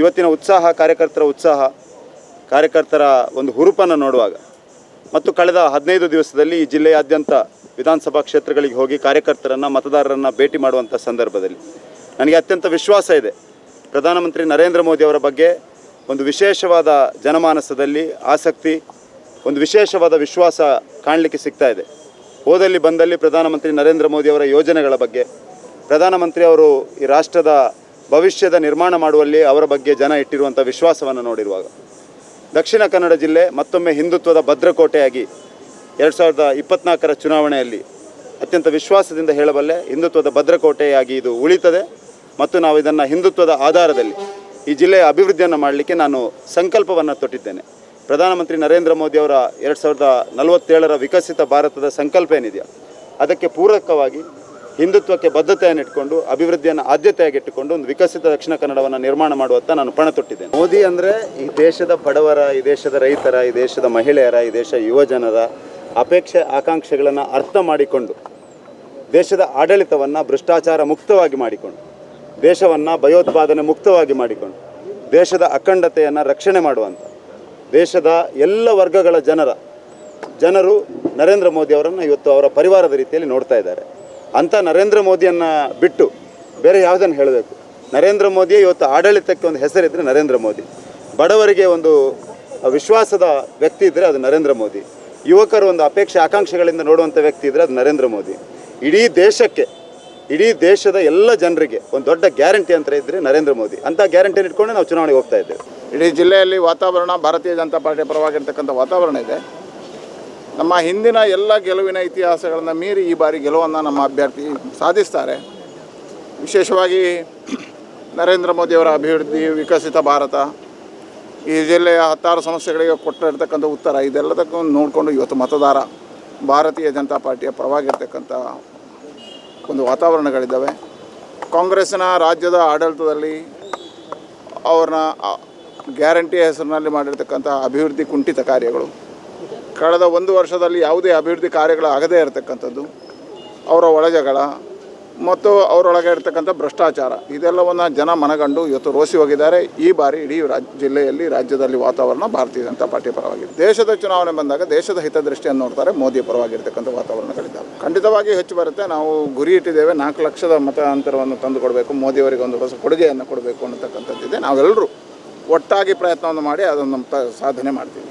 ಇವತ್ತಿನ ಉತ್ಸಾಹ, ಕಾರ್ಯಕರ್ತರ ಉತ್ಸಾಹ, ಕಾರ್ಯಕರ್ತರ ಒಂದು ಹುರುಪನ್ನು ನೋಡುವಾಗ ಮತ್ತು ಕಳೆದ ಹದಿನೈದು ದಿವಸದಲ್ಲಿ ಈ ಜಿಲ್ಲೆಯಾದ್ಯಂತ ವಿಧಾನಸಭಾ ಕ್ಷೇತ್ರಗಳಿಗೆ ಹೋಗಿ ಕಾರ್ಯಕರ್ತರನ್ನು, ಮತದಾರರನ್ನು ಭೇಟಿ ಮಾಡುವಂಥ ಸಂದರ್ಭದಲ್ಲಿ ನನಗೆ ಅತ್ಯಂತ ವಿಶ್ವಾಸ ಇದೆ. ಪ್ರಧಾನಮಂತ್ರಿ ನರೇಂದ್ರ ಮೋದಿ ಅವರ ಬಗ್ಗೆ ಒಂದು ವಿಶೇಷವಾದ ಜನಮಾನಸದಲ್ಲಿ ಆಸಕ್ತಿ, ಒಂದು ವಿಶೇಷವಾದ ವಿಶ್ವಾಸ ಕಾಣಲಿಕ್ಕೆ ಸಿಗ್ತಾ ಇದೆ. ಹೋದಲ್ಲಿ ಬಂದಲ್ಲಿ ಪ್ರಧಾನಮಂತ್ರಿ ನರೇಂದ್ರ ಮೋದಿ ಅವರ ಯೋಜನೆಗಳ ಬಗ್ಗೆ, ಪ್ರಧಾನಮಂತ್ರಿ ಅವರು ಈ ರಾಷ್ಟ್ರದ ಭವಿಷ್ಯದ ನಿರ್ಮಾಣ ಮಾಡುವಲ್ಲಿ ಅವರ ಬಗ್ಗೆ ಜನ ಇಟ್ಟಿರುವಂಥ ವಿಶ್ವಾಸವನ್ನು ನೋಡಿರುವಾಗ ದಕ್ಷಿಣ ಕನ್ನಡ ಜಿಲ್ಲೆ ಮತ್ತೊಮ್ಮೆ ಹಿಂದುತ್ವದ ಭದ್ರಕೋಟೆಯಾಗಿ ಎರಡು ಸಾವಿರದ ಇಪ್ಪತ್ನಾಲ್ಕರ ಚುನಾವಣೆಯಲ್ಲಿ ಅತ್ಯಂತ ವಿಶ್ವಾಸದಿಂದ ಹೇಳಬಲ್ಲೆ ಹಿಂದುತ್ವದ ಭದ್ರಕೋಟೆಯಾಗಿ ಇದು ಉಳಿತದೆ ಮತ್ತು ನಾವು ಇದನ್ನು ಹಿಂದುತ್ವದ ಆಧಾರದಲ್ಲಿ ಈ ಜಿಲ್ಲೆಯ ಅಭಿವೃದ್ಧಿಯನ್ನು ಮಾಡಲಿಕ್ಕೆ ನಾನು ಸಂಕಲ್ಪವನ್ನು ತೊಟ್ಟಿದ್ದೇನೆ. ಪ್ರಧಾನಮಂತ್ರಿ ನರೇಂದ್ರ ಮೋದಿ ಅವರ ಎರಡು ಸಾವಿರದ ನಲವತ್ತೇಳರ ವಿಕಸಿತ ಭಾರತದ ಸಂಕಲ್ಪ ಏನಿದೆಯಾ ಅದಕ್ಕೆ ಪೂರಕವಾಗಿ ಹಿಂದುತ್ವಕ್ಕೆ ಬದ್ಧತೆಯನ್ನು ಇಟ್ಕೊಂಡು, ಅಭಿವೃದ್ಧಿಯನ್ನು ಆದ್ಯತೆಯಾಗಿಟ್ಟುಕೊಂಡು ಒಂದು ವಿಕಸಿತ ದಕ್ಷಿಣ ಕನ್ನಡವನ್ನು ನಿರ್ಮಾಣ ಮಾಡುವತ್ತ ನಾನು ಪಣ ತೊಟ್ಟಿದ್ದೇನೆ. ಮೋದಿ ಅಂದರೆ ಈ ದೇಶದ ಬಡವರ, ಈ ದೇಶದ ರೈತರ, ಈ ದೇಶದ ಮಹಿಳೆಯರ, ಈ ದೇಶ ಯುವಜನರ ಅಪೇಕ್ಷೆ, ಆಕಾಂಕ್ಷೆಗಳನ್ನು ಅರ್ಥ ಮಾಡಿಕೊಂಡು, ದೇಶದ ಆಡಳಿತವನ್ನು ಭ್ರಷ್ಟಾಚಾರ ಮುಕ್ತವಾಗಿ ಮಾಡಿಕೊಂಡು, ದೇಶವನ್ನು ಭಯೋತ್ಪಾದನೆ ಮುಕ್ತವಾಗಿ ಮಾಡಿಕೊಂಡು, ದೇಶದ ಅಖಂಡತೆಯನ್ನು ರಕ್ಷಣೆ ಮಾಡುವಂಥ ದೇಶದ ಎಲ್ಲ ವರ್ಗಗಳ ಜನರ, ಜನರು ನರೇಂದ್ರ ಮೋದಿ ಅವರನ್ನು ಇವತ್ತು ಅವರ ಪರಿವಾರದ ರೀತಿಯಲ್ಲಿ ನೋಡ್ತಾ ಇದ್ದಾರೆ. ಅಂಥ ನರೇಂದ್ರ ಮೋದಿಯನ್ನು ಬಿಟ್ಟು ಬೇರೆ ಯಾವುದನ್ನು ಹೇಳಬೇಕು? ನರೇಂದ್ರ ಮೋದಿ ಇವತ್ತು ಆಡಳಿತಕ್ಕೆ ಒಂದು ಹೆಸರಿದ್ದರೆ ನರೇಂದ್ರ ಮೋದಿ. ಬಡವರಿಗೆ ಒಂದು ವಿಶ್ವಾಸದ ವ್ಯಕ್ತಿ ಇದ್ದರೆ ಅದು ನರೇಂದ್ರ ಮೋದಿ. ಯುವಕರು ಒಂದು ಅಪೇಕ್ಷೆ ಆಕಾಂಕ್ಷೆಗಳಿಂದ ನೋಡುವಂಥ ವ್ಯಕ್ತಿ ಇದ್ದರೆ ಅದು ನರೇಂದ್ರ ಮೋದಿ. ಇಡೀ ದೇಶಕ್ಕೆ, ಇಡೀ ದೇಶದ ಎಲ್ಲ ಜನರಿಗೆ ಒಂದು ದೊಡ್ಡ ಗ್ಯಾರಂಟಿ ಅಂತ ಇದ್ದರೆ ನರೇಂದ್ರ ಮೋದಿ. ಅಂಥ ಗ್ಯಾರಂಟಿನ ಇಟ್ಕೊಂಡು ನಾವು ಚುನಾವಣೆಗೆ ಹೋಗ್ತಾ ಇದ್ದೇವೆ. ಇಡೀ ಜಿಲ್ಲೆಯಲ್ಲಿ ವಾತಾವರಣ ಭಾರತೀಯ ಜನತಾ ಪಾರ್ಟಿಯ ಪರವಾಗಿರ್ತಕ್ಕಂಥ ವಾತಾವರಣ ಇದೆ. ನಮ್ಮ ಹಿಂದಿನ ಎಲ್ಲ ಗೆಲುವಿನ ಇತಿಹಾಸಗಳನ್ನು ಮೀರಿ ಈ ಬಾರಿ ಗೆಲುವನ್ನು ನಮ್ಮ ಅಭ್ಯರ್ಥಿ ಸಾಧಿಸ್ತಾರೆ. ವಿಶೇಷವಾಗಿ ನರೇಂದ್ರ ಮೋದಿಯವರ ಅಭಿವೃದ್ಧಿ, ವಿಕಸಿತ ಭಾರತ, ಈ ಜಿಲ್ಲೆಯ ಹತ್ತಾರು ಸಮಸ್ಯೆಗಳಿಗೆ ಕೊಟ್ಟಿರ್ತಕ್ಕಂಥ ಉತ್ತರ, ಇದೆಲ್ಲದಕ್ಕೂ ನೋಡಿಕೊಂಡು ಇವತ್ತು ಮತದಾರ ಭಾರತೀಯ ಜನತಾ ಪಾರ್ಟಿಯ ಪರವಾಗಿರ್ತಕ್ಕಂಥ ಒಂದು ವಾತಾವರಣಗಳಿದ್ದಾವೆ. ಕಾಂಗ್ರೆಸ್ನ ರಾಜ್ಯದ ಆಡಳಿತದಲ್ಲಿ ಅವ್ರನ್ನ ಗ್ಯಾರಂಟಿ ಹೆಸರಿನಲ್ಲಿ ಮಾಡಿರ್ತಕ್ಕಂಥ ಅಭಿವೃದ್ಧಿ ಕುಂಠಿತ ಕಾರ್ಯಗಳು. ಕಳೆದ ಒಂದು ವರ್ಷದಲ್ಲಿ ಯಾವುದೇ ಅಭಿವೃದ್ಧಿ ಕಾರ್ಯಗಳು ಆಗದೇ ಇರತಕ್ಕಂಥದ್ದು, ಅವರ ಒಳಜಗಳ ಮತ್ತು ಅವರೊಳಗೆ ಇರ್ತಕ್ಕಂಥ ಭ್ರಷ್ಟಾಚಾರ, ಇದೆಲ್ಲವನ್ನು ಜನ ಮನಗಂಡು ಇವತ್ತು ರೋಸಿ ಹೋಗಿದ್ದಾರೆ. ಈ ಬಾರಿ ಇಡೀ ರಾಜ್ ಜಿಲ್ಲೆಯಲ್ಲಿ, ರಾಜ್ಯದಲ್ಲಿ ವಾತಾವರಣ ಭಾರತೀಯ ಜನತಾ ಪಾರ್ಟಿ ಪರವಾಗಿದೆ. ದೇಶದ ಚುನಾವಣೆ ಬಂದಾಗ ದೇಶದ ಹಿತದೃಷ್ಟಿಯನ್ನು ನೋಡ್ತಾರೆ ಮೋದಿ ಪರವಾಗಿರ್ತಕ್ಕಂಥ ವಾತಾವರಣಗಳಿದ್ದಾವೆ. ಖಂಡಿತವಾಗಿ ಹೆಚ್ಚು ಬರುತ್ತೆ. ನಾವು ಗುರಿ ಇಟ್ಟಿದ್ದೇವೆ, ನಾಲ್ಕು ಲಕ್ಷದ ಮತ ಅಂತರವನ್ನು ತಂದು ಕೊಡಬೇಕು ಮೋದಿಯವರಿಗೆ ಒಂದು ಹೊಸ ಕೊಡುಗೆಯನ್ನು ಕೊಡಬೇಕು ಅನ್ನತಕ್ಕಂಥದ್ದಿದೆ. ನಾವೆಲ್ಲರೂ ಒಟ್ಟಾಗಿ ಪ್ರಯತ್ನವನ್ನು ಮಾಡಿ ಅದನ್ನು ಸಾಧನೆ ಮಾಡ್ತೀವಿ.